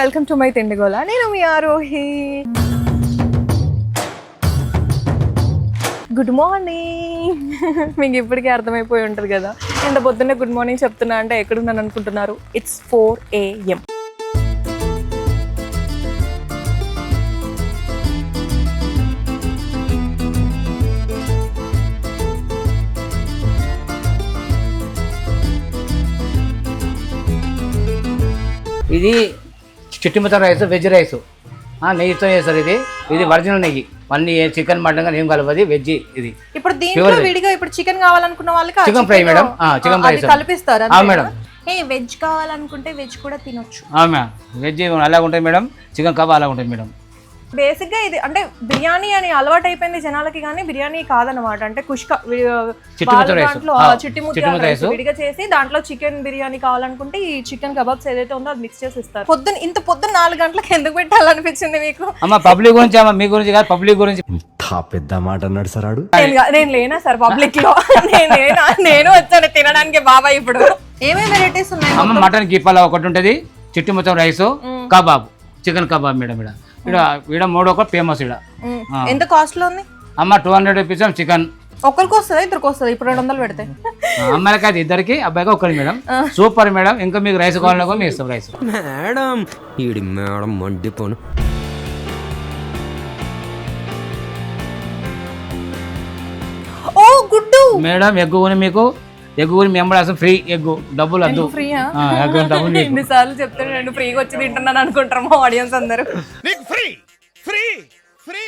Welcome to my తిండిగోల. నేను మీ Aarohi. Good morning మీకు ఇప్పటికే అర్థమైపోయి ఉంటుంది కదా. ఇంత పొద్దున్నే గుడ్ మార్నింగ్ చెప్తున్నా అంటే ఎక్కడున్నాను అనుకుంటున్నారు? ఇట్స్ ఫోర్ ఏఎం ఇది చిట్టిమిత రైస్ వెజ్ రైస్. ఆ, నెయ్యితో చేస్తారు ఇది. ఇది ఒరిజినల్ నెయ్యి. అన్ని చికెన్ మటన్ కానీ ఏం కలపది వెజ్ ఇది. ఇప్పుడు దీంట్లో. విడిగా ఇప్పుడు చికెన్ కావాలనుకున్న వాళ్ళకి Chicken fry madam. fry sir. కలిపిస్తారు madam. ఏ వెజ్ కావాలనుకుంటే వెజ్ కూడా తినొచ్చు. ఆమె వెజ్ అలాగ ఉంటుంది మేడం చికెన్ కబాబ్ అలాగ ఉంటుంది మేడం బేసిక్గా ఇది అంటే బిర్యానీ అని అలవాటు అయిపోయింది జనాలకి కానీ బిర్యానీ కాదనమాట అంటే కుష్క. దాంట్లో చిట్టి ముత్యాల. విడిగా చేసి దాంట్లో చికెన్ బిర్యానీ కావాలనుకుంటే ఈ చికెన్ కబాబ్స్ ఏదైతే ఉందో అది మిక్స్ చేసి ఇస్తారు పొద్దున ఇంత పొద్దున్న నాలుగు గంటలకు ఎందుకు పెట్టాలనిపించింది మీకు? అమ్మ పబ్లిక్ గురించి అమ్మ మీ గురించి కాదు పబ్లిక్ గురించి. ఇంత పెద్ద మాట అన్నాడు సార్ ఆడు. నేను లేనా సార్ పబ్లిక్లో నేను లేనా? నేను వచ్చాను తినడానికి బాబాయ్ ఇప్పుడు. ఏమేమి వెరైటీస్ ఉన్నాయి అమ్మ మటన్ గిప్పలా ఒకటి ఉంటుంది చిట్టి మొత్తం rice kebab chicken kebab madam ఇక్కడ ఇక్కడ ఇక్కడ మూడు ఒక ఫేమస్ ఇక్కడ మ్మ్. ఎంత కాస్ట్లో ఉంది? అమ్మ టూ హండ్రెడ్ రూపీస్ చికెన్ ఒక్కరికి వస్తుందా? ఇద్దరికి వస్తుంది? ఇప్పుడు రెండు వందలు పెడితే. అమ్మాయికి అది ఇద్దరికి అబ్బాయికి ఒకరి మేడం. Super madam. ఇంకా మీకు రైస్ కావాలన్నా కూడా మేము ఇస్తాం రైస్ మేడం ఈడి మేడం మండిపోను. ఓ గుడ్డు! మేడం ఎగ్గు కొని మీకు ఎగ్గు మేము కూడా ఫ్రీ ఎగ్గు డబ్బులు వద్దు. ఎగ్గు డబ్బులు ఎన్నిసార్లు చెప్తే నేను ఫ్రీగా వచ్చి తింటున్నాను అనుకుంటారు మా ఆడియన్స్ అందరూ. నీకు ఫ్రీ ఫ్రీ ఫ్రీ.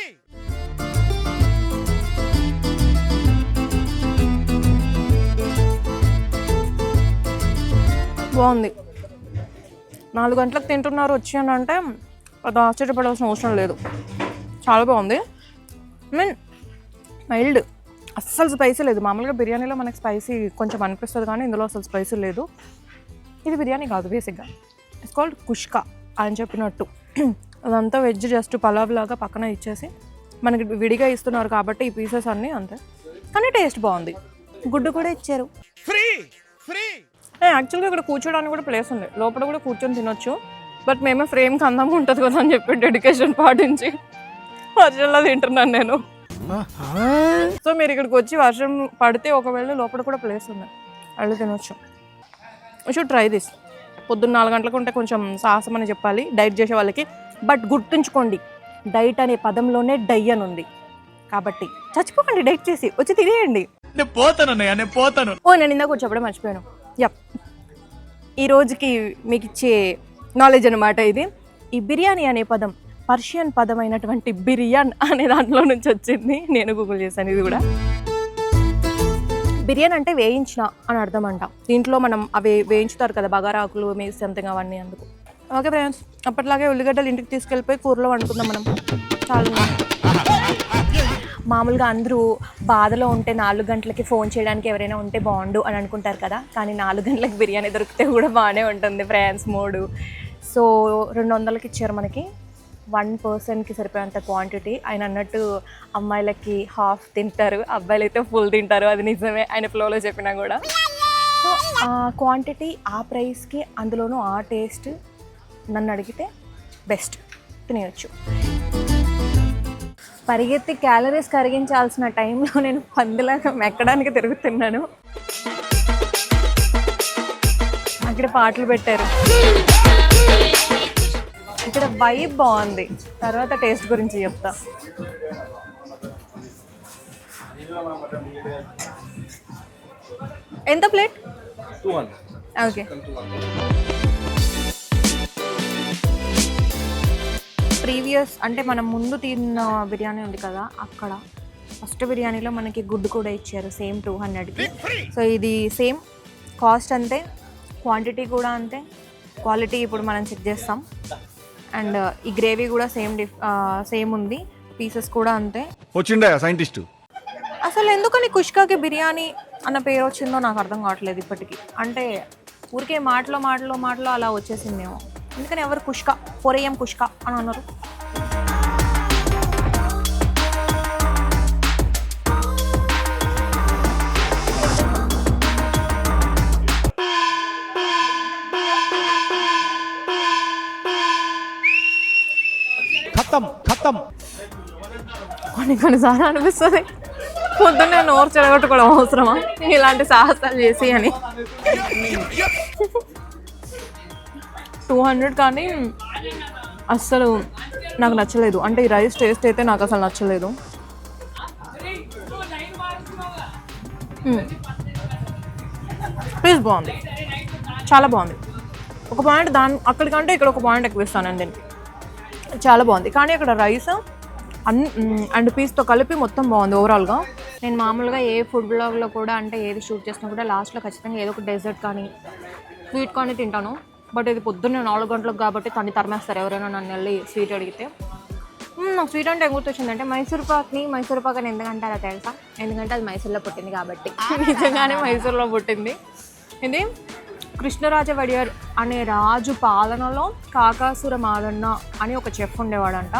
బాగుంది. నాలుగు గంటలకు తింటున్నారు వచ్చి అని అంటే అది ఆశ్చర్యపడాల్సిన అవసరం లేదు. చాలా బాగుంది. మీన్ మైల్డ్ అస్సలు స్పైసీ లేదు. మామూలుగా బిర్యానీలో మనకి స్పైసీ కొంచెం అనిపిస్తుంది కానీ ఇందులో అసలు స్పైసీ లేదు. ఇది బిర్యానీ కాదు బేసిక్గా ఇట్స్ కాల్డ్ కుష్కా అని చెప్పినట్టు. అదంతా వెజ్ జస్ట్ పలావ్ లాగా పక్కన ఇచ్చేసి మనకి విడిగా ఇస్తున్నారు కాబట్టి ఈ పీసెస్ అన్నీ అంతే. కానీ టేస్ట్ బాగుంది. గుడ్డు కూడా ఇచ్చారు. ఫ్రీ ఫ్రీ యాక్చువల్గా ఇక్కడ కూర్చోడానికి కూడా ప్లేస్ ఉంది. లోపల కూడా కూర్చొని తినొచ్చు. బట్ మేమే ఫ్రేమ్కి అందంగా ఉంటుంది కదా అని చెప్పి డెడికేషన్ పాటించి. వర్షంలో తింటున్నాను నేను. సో మీరు ఇక్కడికి వచ్చి వర్షం పడితే ఒకవేళ లోపల కూడా ప్లేస్ ఉంది. అళ్ళు తినొచ్చు. షుడ్ ట్రై దిస్ పొద్దున్న నాలుగు గంటలకు ఉంటే కొంచెం సాహసం అని చెప్పాలి డైట్ చేసే వాళ్ళకి. బట్ గుర్తుంచుకోండి డైట్ అనే పదంలోనే డై అని ఉంది. కాబట్టి చచ్చిపోకండి డైట్ చేసి. వచ్చి తినేయండి. నేను పోతాను నేను పోతాను. ఓ నేను ఇందాక వచ్చి చెప్పడం మర్చిపోయాను. యప్ ఈ రోజుకి మీకు ఇచ్చే నాలెడ్జ్ అనమాట ఇది. ఈ బిర్యానీ అనే పదం పర్షియన్ పదం అయినటువంటి బిర్యాన్ అనే దాంట్లో నుంచి వచ్చింది. నేను గూగుల్ చేశాను ఇది కూడా. బిర్యానీ అంటే వేయించిన అని అర్థం అంట దీంట్లో మనం అవి వేయించుతారు కదా బగారాకులు మేసి సంథింగ్ అవన్నీ అందుకు. ఓకే ఫ్రెండ్స్ అప్పట్లాగే ఉల్లిగడ్డలు ఇంటికి తీసుకెళ్ళిపోయి కూరలో వండుకుందాం మనం. చాలా మామూలుగా అందరూ బాధలో ఉంటే నాలుగు గంటలకి ఫోన్ చేయడానికి ఎవరైనా ఉంటే బాగుండు అని అనుకుంటారు కదా కానీ నాలుగు గంటలకు బిర్యానీ దొరికితే కూడా బాగానే ఉంటుంది ఫ్రెండ్స్ మూడు. సో రెండు వందలకి ఇచ్చారు మనకి. వన్ పర్సన్కి సరిపోయేంత క్వాంటిటీ. ఆయన అన్నట్టు అమ్మాయిలకి హాఫ్ తింటారు అబ్బాయిలు అయితే ఫుల్ తింటారు. అది నిజమే ఆయన ఫ్లోలో చెప్పినా కూడా. సో ఆ క్వాంటిటీ ఆ ప్రైస్కి అందులోనూ ఆ టేస్ట్ నన్ను అడిగితే బెస్ట్. తినేయచ్చు. పరిగెత్తి క్యాలరీస్ కరిగించాల్సిన టైంలో నేను పందిలాగా మెక్కడానికి తిరుగుతున్నాను. అక్కడ పాటలు పెట్టారు. వైబ్ బాగుంది. తర్వాత టేస్ట్ గురించి చెప్తా. ఎంత ప్లేట్? ఓకే. ప్రీవియస్ అంటే మనం ముందు తిన్న బిర్యానీ ఉంది కదా అక్కడ. ఫస్ట్ బిర్యానీలో మనకి గుడ్డు కూడా ఇచ్చారు సేమ్ టూ హండ్రెడ్కి. సో ఇది సేమ్ కాస్ట్ అంతే క్వాంటిటీ కూడా అంతే క్వాలిటీ ఇప్పుడు మనం చెక్ చేస్తాం. అండ్ ఈ గ్రేవీ కూడా సేమ్ డిఫ్ సేమ్ ఉంది. పీసెస్ కూడా అంతే. వచ్చిండా సైంటిస్ట్? అసలు ఎందుకని కుష్కాకి బిర్యానీ అన్న పేరు వచ్చిందో నాకు అర్థం కావట్లేదు ఇప్పటికీ. అంటే ఊరికే మాటలో మాటలో మాటలో అలా వచ్చేసిందేమో. ఎందుకని ఎవరు కుష్క? ఏఎం కుష్క అని అన్నారు. ఖతం ఖతం. కొన్ని కొన్నిసార్లు అనిపిస్తుంది. పొద్దున్నే నోరు చెడగొట్టుకోవడం అవసరమా? ఇలాంటి సాహసాలు చేసి అని. టూ హండ్రెడ్ కానీ అస్సలు నాకు నచ్చలేదు. అంటే ఈ రైస్ టేస్ట్ అయితే నాకు అసలు నచ్చలేదు. ప్లీజ్ బాగుంది. చాలా బాగుంది. ఒక పాయింట్ దాని అక్కడికంటే ఇక్కడ ఒక పాయింట్ ఎక్కువ ఇస్తాను దీనికి. చాలా బాగుంది. కానీ ఇక్కడ రైస్ అన్ అండ్ పీస్తో కలిపి మొత్తం బాగుంది ఓవరాల్గా నేను మామూలుగా ఏ ఫుడ్ బ్లాగ్లో కూడా అంటే ఏది షూట్ చేసినా కూడా లాస్ట్లో ఖచ్చితంగా ఏదో ఒక డెజర్ట్ కానీ స్వీట్ కానీ తింటాను. బట్ ఇది పొద్దున్నే నాలుగు గంటలకు కాబట్టి తన్ని తరిమేస్తారు ఎవరైనా నన్ను వెళ్ళి స్వీట్ అడిగితే. నాకు స్వీట్ అంటే ఏం గుర్తొచ్చిందంటే మైసూర్ పాక్ని మైసూర్ పాక్ అని ఎందుకంటారో తెలుసా? ఎందుకంటే అది మైసూర్లో పుట్టింది కాబట్టి. నిజంగానే మైసూర్లో పుట్టింది. ఇది కృష్ణరాజ వడియర్ అనే రాజు పాలనలో కాకాసుర మాదన్న అని ఒక చెఫ్ ఉండేవాడంట.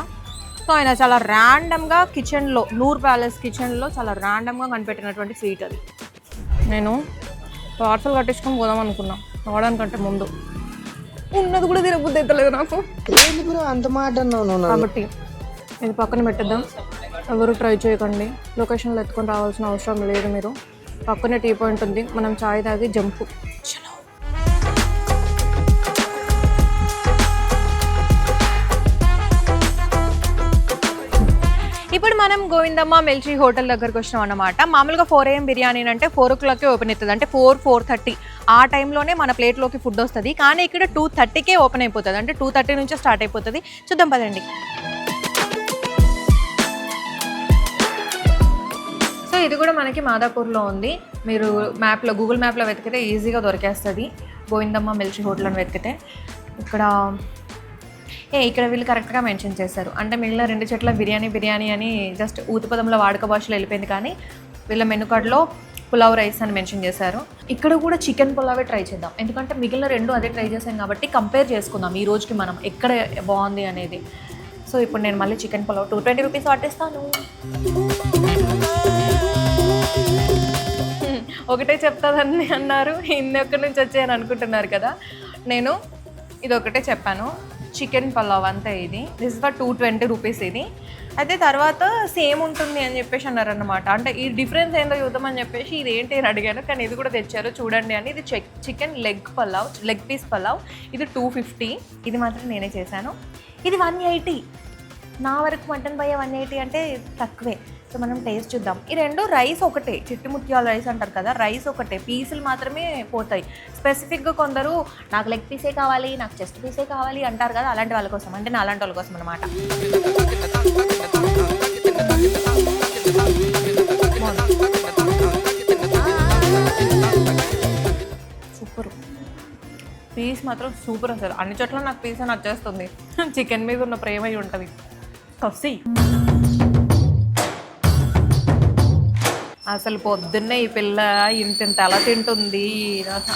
సో ఆయన చాలా ర్యాండమ్గా కిచెన్లో నూర్ ప్యాలెస్ కిచెన్లో చాలా ర్యాండమ్గా కనిపెట్టినటువంటి స్వీట్ అది. నేను పార్సల్ కట్టించుకొని పోదాం అనుకున్నా రావడానికంటే ముందు. ఉన్నది కూడా తినబుద్ధి అవుతలేదు నాకు. అంత మాట కాబట్టి ఇది పక్కన పెట్టేద్దాం. ఎవరు ట్రై చేయకండి. లొకేషన్లో ఎత్తుకొని రావాల్సిన అవసరం లేదు మీరు. పక్కనే టీ పాయింట్ ఉంది. మనం చాయ్ తాగి జంపు. ఇప్పుడు మనం గోవిందమ్మ మిల్చీ హోటల్ దగ్గరకు వచ్చినాం అన్నమాట. మామూలుగా ఫోర్ ఏఎం బిర్యానీ అంటే ఫోర్ ఓ క్లాక్కే ఓపెన్ అవుతుంది. అంటే ఫోర్ ఫోర్ థర్టీ. ఆ టైంలోనే మన ప్లేట్లోకి ఫుడ్ వస్తుంది. కానీ ఇక్కడ టూ థర్టీకే ఓపెన్ అయిపోతుంది. అంటే టూ థర్టీ నుంచే స్టార్ట్ అయిపోతుంది. చూద్దాం పదండి. సో ఇది కూడా మనకి మాదాపూర్లో ఉంది. మీరు మ్యాప్లో గూగుల్ మ్యాప్లో వెతికితే ఈజీగా దొరికేస్తుంది. గోవిందమ్మ మిల్చి హోటల్ అని వెతికితే. ఇక్కడ ఏ ఇక్కడ వీళ్ళు కరెక్ట్గా మెన్షన్ చేశారు. అంటే మిగిలిన రెండు చెట్ల బిర్యానీ బిర్యానీ అని జస్ట్ ఊతపదంలో వాడుక భాషలో వెళ్ళిపోయింది కానీ వీళ్ళ మెనూ కార్డ్లో పులావ్ రైస్ అని మెన్షన్ చేశారు. ఇక్కడ కూడా చికెన్ పులావే ట్రై చేద్దాం. ఎందుకంటే మిగిలిన రెండు అదే ట్రై చేసాం కాబట్టి కంపేర్ చేసుకుందాం ఈ రోజుకి మనం ఎక్కడ బాగుంది అనేది. సో ఇప్పుడు నేను మళ్ళీ chicken pulao two twenty rupees వాటిస్తాను ఒకటే చెప్తాదని అన్నారు. ఇన్ని ఒక్కడి నుంచి వచ్చాయని అనుకుంటున్నారు కదా. నేను ఇది ఒకటే చెప్పాను. చికెన్ పలావ్ అంతా ఇది. This for two twenty rupees ఇది. అయితే తర్వాత సేమ్ ఉంటుంది అని చెప్పేసి అన్నారు అనమాట అంటే ఈ డిఫరెన్స్ ఏందో చూద్దామని చెప్పేసి ఇది ఏంటి అని అడిగాను. కానీ ఇది కూడా తెచ్చారు. చూడండి అని. ఇది check chicken leg pulao leg piece pulao. ఇది టూ ఫిఫ్టీ ఇది మాత్రం నేనే చేశాను. ఇది వన్ ఎయిటీ నా వరకు మటన్ బయ్య వన్ ఎయిటీ అంటే తక్కువే. సో మనం టేస్ట్ చూద్దాం. ఈ రెండు రైస్ ఒకటే చిట్టి ముత్యాల రైస్ అంటారు కదా రైస్ ఒకటే. పీసులు మాత్రమే పోతాయి. స్పెసిఫిక్గా కొందరు నాకు లెగ్ పీసే కావాలి నాకు చెస్ట్ పీసే కావాలి అంటారు కదా అలాంటి వాళ్ళ కోసం. అంటే నా అలాంటి వాళ్ళ కోసం అనమాట సూపర్. పీస్ మాత్రం సూపర్ అసలు. అన్ని చోట్ల నాకు పీస్ నచ్చేస్తుంది. చికెన్ మీద ఉన్న ప్రేమ అయి ఉంటుంది. కసి అసలు పొద్దున్నే ఈ పిల్ల ఇంత ఎలా తింటుంది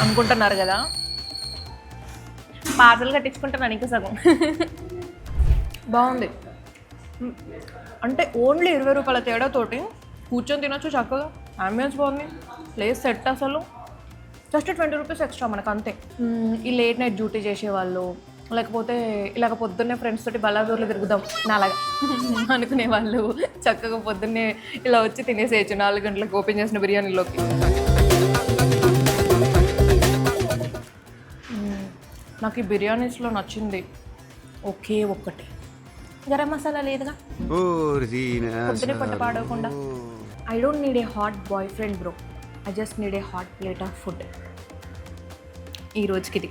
అనుకుంటున్నారు కదా. పార్సల్ కట్టించుకుంటున్నాను ఇంకా సగం. బాగుంది. అంటే ఓన్లీ ఇరవై రూపాయల తేడాతోటి కూర్చొని తినొచ్చు చక్కగా. అంబియన్స్ బాగుంది. ప్లేస్ సెట్ అసలు. జస్ట్ ట్వంటీ రూపీస్ ఎక్స్ట్రా మనకు అంతే. ఈ లేట్ నైట్ డ్యూటీ చేసేవాళ్ళు. లేకపోతే ఇలాగ పొద్దున్నే ఫ్రెండ్స్ తోటి బల్లాదూర్లో తిరుగుదాం. నాలాగా. అనుకునే వాళ్ళు చక్కగా పొద్దున్నే ఇలా వచ్చి తినేసేయచ్చు. నాలుగు గంటలకు ఓపెన్ చేసిన బిర్యానీలోకి. నాకు ఈ బిర్యానీస్లో నచ్చింది. ఒకే ఒక్కటి. గరం మసాలా లేదుగా? పొద్దునే పొట్ట పాడవకుండా. I don't need a hot boyfriend bro I just need a hot plate of food ఈ రోజుకి ఇది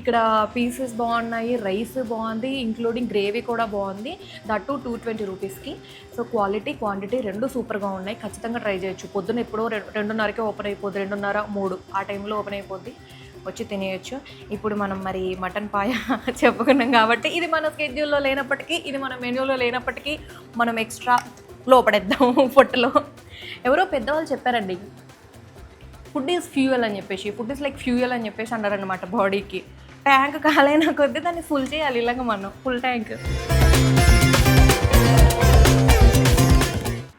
ఇక్కడ పీసెస్ బాగున్నాయి రైస్ బాగుంది ఇంక్లూడింగ్ గ్రేవీ కూడా బాగుంది. దట్ టూ టూ ట్వంటీ రూపీస్కి సో క్వాలిటీ క్వాంటిటీ రెండు సూపర్గా ఉన్నాయి. ఖచ్చితంగా ట్రై చేయొచ్చు. పొద్దున ఎప్పుడో రెండున్నరకే ఓపెన్ అయిపోద్ది రెండున్నర మూడు. ఆ టైంలో ఓపెన్ అయిపోద్ది. వచ్చి తినేయచ్చు. ఇప్పుడు మనం మరి మటన్ పాయ చెప్పుకున్నాం కాబట్టి ఇది మన స్కెడ్యూల్లో లేనప్పటికీ ఇది మన మెన్యూలో లేనప్పటికీ మనం ఎక్స్ట్రా లోపడేద్దాం పొట్టలో. ఎవరో పెద్దవాళ్ళు చెప్పారండి. ఫుడ్ ఈజ్ ఫ్యూయల్ అని చెప్పేసి. ఫుడ్ ఈజ్ లైక్ ఫ్యూయల్ అని చెప్పేసి అన్నారనమాట బాడీకి ట్యాంక్ కాలైన కొద్దీ దాన్ని ఫుల్ చేయాలి ఇలాగ మనం full tank.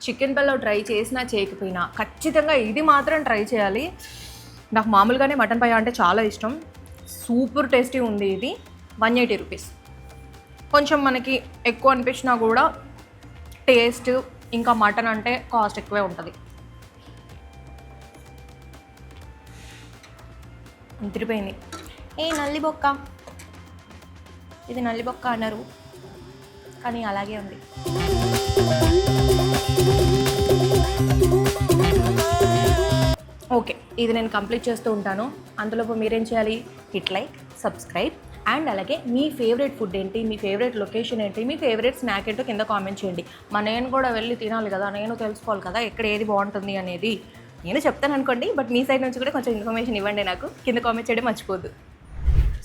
Chicken pulao try చేసినా చేయకపోయినా ఖచ్చితంగా ఇది మాత్రం ట్రై చేయాలి. నాకు మామూలుగానే మటన్ పై అంటే చాలా ఇష్టం. సూపర్ టేస్టీ ఉంది ఇది. One eighty rupees. కొంచెం మనకి ఎక్కువ అనిపించినా కూడా టేస్ట్ ఇంకా మటన్ అంటే కాస్ట్ ఎక్కువే ఉంటుంది. తిరిపోయింది ఏ నల్లి బొక్క. ఇది నల్లి బొక్క అన్నారు. కానీ అలాగే ఉంది. ఓకే ఇది నేను కంప్లీట్ చేస్తూ ఉంటాను. అంతలోపు మీరేం చేయాలి? హిట్ లైక్ సబ్స్క్రైబ్ అండ్ అలాగే మీ ఫేవరెట్ ఫుడ్ ఏంటి? మీ ఫేవరెట్ లొకేషన్ ఏంటి? మీ ఫేవరెట్ స్నాక్ ఏంటో కింద కామెంట్ చేయండి. మా నేను కూడా వెళ్ళి తినాలి కదా నేను తెలుసుకోవాలి కదా ఎక్కడ ఏది బాగుంటుంది అనేది. నేను చెప్తాను అనుకోండి బట్ మీ సైడ్ నుంచి కూడా కొంచెం ఇన్ఫర్మేషన్ ఇవ్వండి నాకు. కింద కామెంట్ చేయడం మర్చిపోద్దు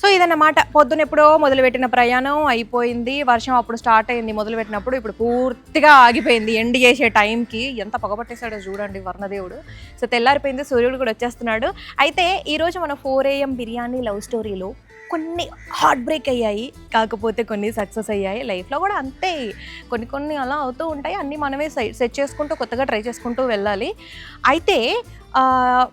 సో ఇదన్నమాట. పొద్దున ఎప్పుడో మొదలుపెట్టిన ప్రయాణం అయిపోయింది. వర్షం అప్పుడు స్టార్ట్ అయింది. మొదలుపెట్టినప్పుడు ఇప్పుడు పూర్తిగా ఆగిపోయింది. ఎండ్ చేసే టైంకి ఎంత పొగపట్టేశాడో చూడండి వర్ణదేవుడు. సో తెల్లారిపోయింది సూర్యుడు కూడా వచ్చేస్తున్నాడు. అయితే ఈరోజు మన ఫోర్ ఏఎం బిర్యానీ లవ్ స్టోరీలో కొన్ని హార్ట్ బ్రేక్ అయ్యాయి. కాకపోతే కొన్ని సక్సెస్ అయ్యాయి. లైఫ్లో కూడా అంతే. కొన్ని కొన్ని అలా అవుతూ ఉంటాయి. అన్నీ మనమే సెట్ చేసుకుంటూ కొత్తగా ట్రై చేసుకుంటూ వెళ్ళాలి. అయితే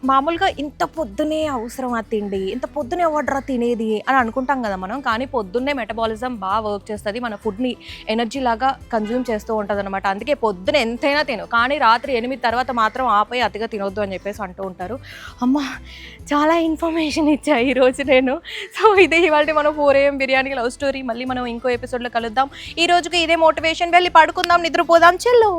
మామూలుగా ఇంత పొద్దునే అవసరం ఆ తిండి? ఇంత పొద్దునే ఎవడరా తినేది? అని అనుకుంటాం కదా మనం. కానీ పొద్దున్నే మెటబాలిజం బాగా వర్క్ చేస్తుంది. మన ఫుడ్ని ఎనర్జీ లాగా కన్జ్యూమ్ చేస్తూ ఉంటుంది అనమాట అందుకే పొద్దున ఎంతైనా తిను. కానీ రాత్రి ఎనిమిది తర్వాత మాత్రం ఆపై అతిగా తినొద్దు అని చెప్పేసి అంటూ ఉంటారు. అమ్మ చాలా ఇన్ఫర్మేషన్ ఇచ్చా ఈరోజు నేను. సో ఇది ఇవాళ మనం four AM biryani love story. మళ్ళీ మనం ఇంకో ఎపిసోడ్లో కలుద్దాం. ఈ రోజుకి ఇదే మోటివేషన్ వెళ్ళి పడుకుందాం. నిద్రపోదాం. చెల్లో